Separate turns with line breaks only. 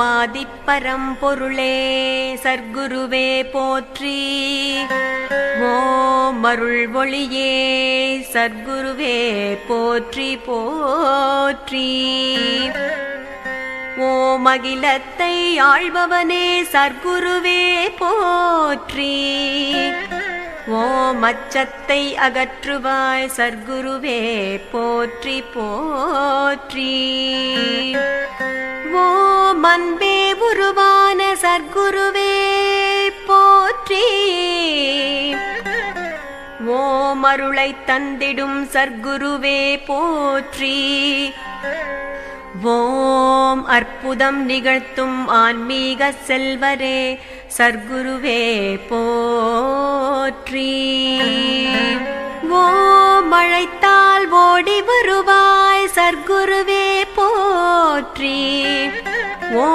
ஓமாதிப்பரம் பொருளே சர்க்குருவே போற்றி. ஓமருள் ஒளியே சர்க்குருவே போற்றி போற்றி. ஓம் அகிலத்தை ஆள்பவனே சர்க்குருவே போற்றி. ஓம் அச்சத்தை அகற்றுவாய் சர்க்குருவே போற்றி போற்றி. அன்பே உருவான சர்க்குருவே போற்றி. ஓம் அருளை தந்திடும் சர்க்குருவே போற்றி. ஓம் அற்புதம் நிகழ்த்தும் ஆன்மீக செல்வரே சர்க்குருவே போற்றி. ஓம் அழைத்தால் ஓடி வருவாய் சர்க்குருவே போற்றி.